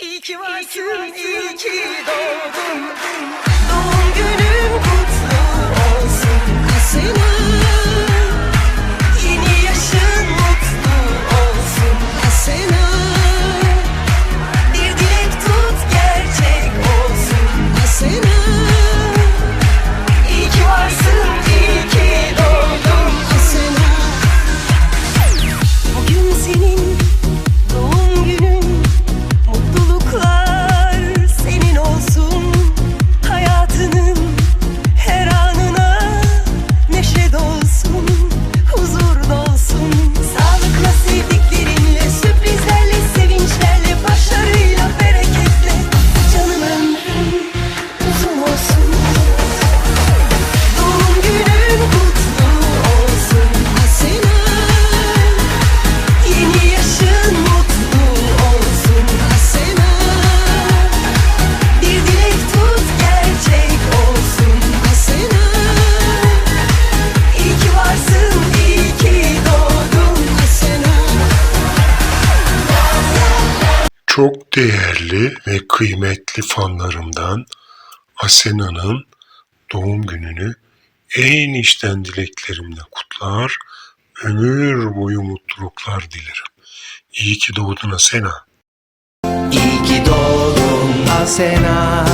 İyi ki varsın, iyi ki doğdun. Doğum Çok değerli ve kıymetli fanlarımdan Asena'nın doğum gününü en içten dileklerimle kutlar, ömür boyu mutluluklar dilerim. İyi ki doğdun Asena. İyi ki doğdun Asena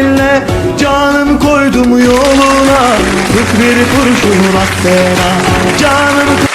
Koydum yoluna Sık bir kurşun Asena Canım